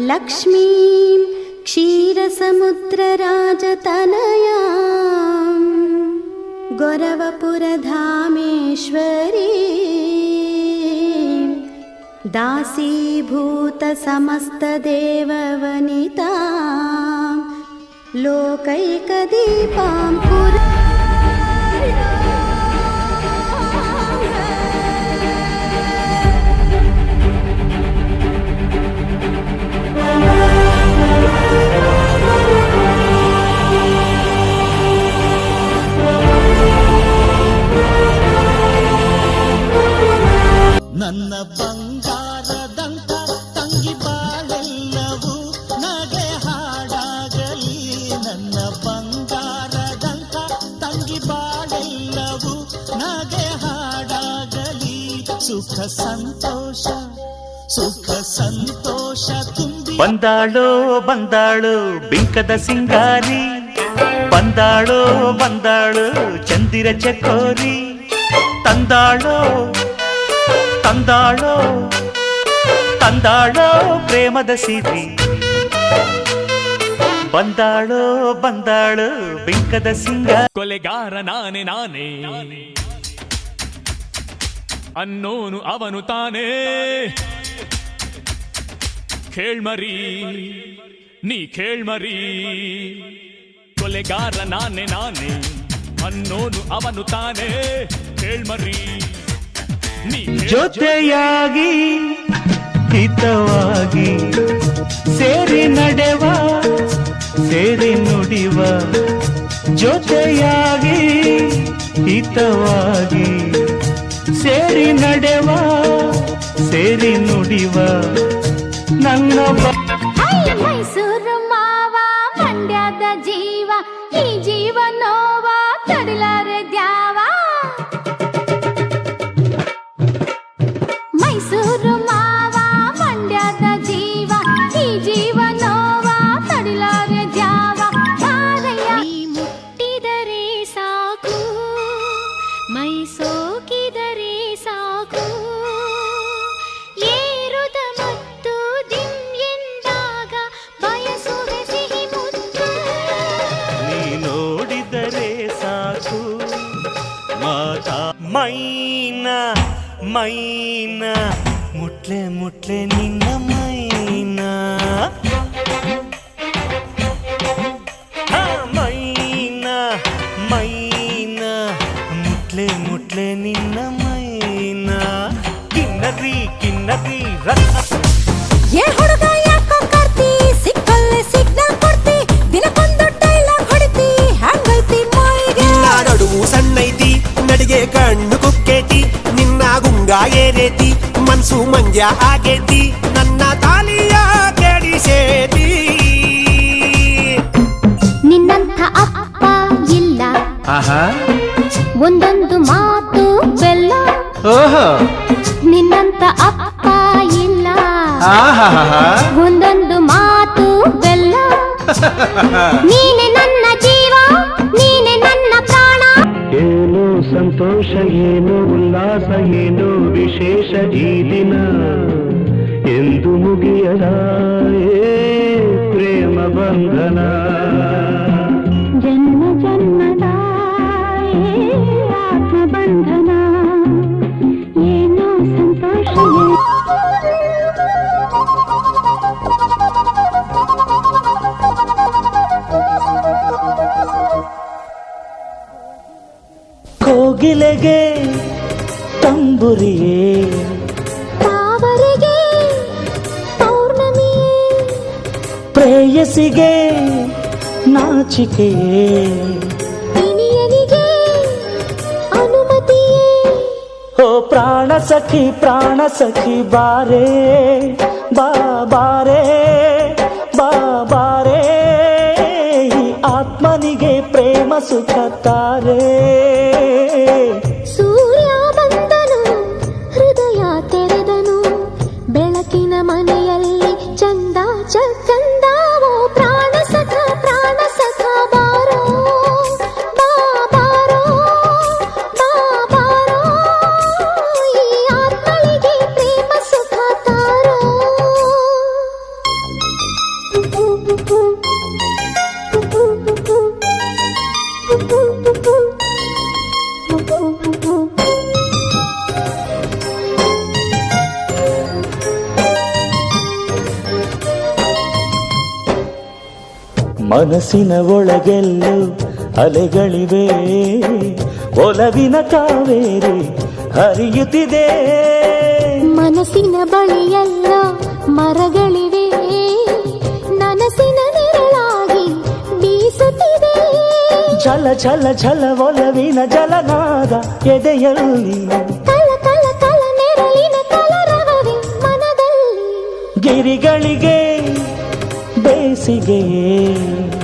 लक्ष्मीं क्षीरसमुद्रराजतनया गोरवपुरधामेश्वरी दासीभूतसमस्तदेववनिता लोकैकदीपां पुर ನನ್ನ ಬಂಗಾರದಂತ ತಂಗಿ ಬಾಳೆಲ್ಲವೂ ನಗೆ ಹಾಡಾಗಲಿ ನನ್ನ ಬಂಗಾರದಂತ ತಂಗಿ ಬಾಳೆಲ್ಲವೂ ನಗೆ ಹಾಡಾಗಲಿ ಸುಖ ಸಂತೋಷ ಸುಖ ಸಂತೋಷ ತುಂಬಿ ಬಂದಾಳೋ ಬಂದಾಳು ಬಿಂಕದ ಸಿಂಗಾರಿ ಬಂದಾಳೋ ಬಂದಾಳು ಚಂದಿರ ಚಕೋರಿ ತಂದಾಳೋ ತಂದಾಳೋ ತಂದಾಳೋ ಪ್ರೇಮದ ಸಿರಿ ಬಂದಾಳೋ, ಬಂದಾಳು ಬಿಂಕದ ಸಿಂಗ. ಕೊಲೆಗಾರ ನಾನೇ ನಾನೇ. ಅನ್ನೋನು ಅವನು ತಾನೇ. ಕೇಳ್ಮರಿ, ನೀ ಕೇಳ್ಮರಿ. ಕೊಲೆಗಾರ ನಾನೇ ನಾನೇ. ಅನ್ನೋನು ಅವನು ತಾನೇ. ಕೇಳ್ಮರಿ. ಜೊತೆಯಾಗಿ ಹಿತವಾಗಿ ಸೇರಿ ನಡೆವ ಸೇರಿ ನುಡಿವ ಜೊತೆಯಾಗಿ ಹಿತವಾಗಿ ಸೇರಿ ನಡೆವ ಸೇರಿ ನುಡಿವ. మైనా ముట్లే ముట్లే నిన్న మైనా మైనా మైనా ముట్లే ముట్లే నిన్న మైనా కిన్నది కిన్నది రత్న ಮಂಜ ಆಗೇತಿ ನನ್ನ ತಾಲಿಯ ಕೆಡಿಸೇತಿ ನಿನ್ನಂಥ ಅಪ್ಪ ಇಲ್ಲ. ಒಂದೊಂದು ಮಾತು ಬೆಲ್ಲ. ನಿನ್ನಂಥ ಅಪ್ಪ ಇಲ್ಲ. ಒಂದೊಂದು ಮಾತು ಬೆಲ್ಲ. ನೀನೆ ಸಂತೋಷ ಏನು ಉಲ್ಲಾಸ ಏನು ವಿಶೇಷ ಈ ದಿನ ಎಂದು ಮುಗಿಯದ ಏ ಪ್ರೇಮ ಬಂಧನ ಜನ್ಮ ಜನ್ಮದ ಆತ್ಮ ಬಂಧನ ಏನೋ ಸಂತೋಷ ತಂಬುರಿಯೇ ತಾವರಿಗೆ ಪೌರ್ಣಮಿಯೇ. ಪ್ರೇಯಸಿಗೆ ನಾಚಿಕೆಯೇ. ಓ ಪ್ರಾಣ ಸಖಿ ಪ್ರಾಣ ಸಖಿ ಬಾರೆ ಬಾ ಬಾರೆ ಬಾ ಬಾರೆ. ಆತ್ಮನಿಗೆ ಪ್ರೇಮ ಸುಖ ತಾರೆ. ചന്ദനമണിയല്ലി ചന്ദാ ചക്കൻ ಮನಸ್ಸಿನ ಒಳಗೆಲ್ಲೂ ಅಲೆಗಳಿವೆ. ಒಲವಿನ ಕಾವೇರಿ ಹರಿಯುತ್ತಿದೆ. ಮನಸ್ಸಿನ ಬಳಿಯಲ್ಲ ಮರಗಳಿವೆ. ನನಸಿನ ನೆರಳಾಗಿ ಬೀಸುತ್ತಿದೆ. ಛಲ ಛಲ ಛಲ ಒಲವಿನ ಜಲನಾದ ಎದೆಯಲ್ಲಿ. ಕಲ ಕಲ ಕಲ ನೆರಳಿನ ಕಲರವೇ ಮನದಲ್ಲಿ. ಗಿರಿಗಳಿಗೆ seguem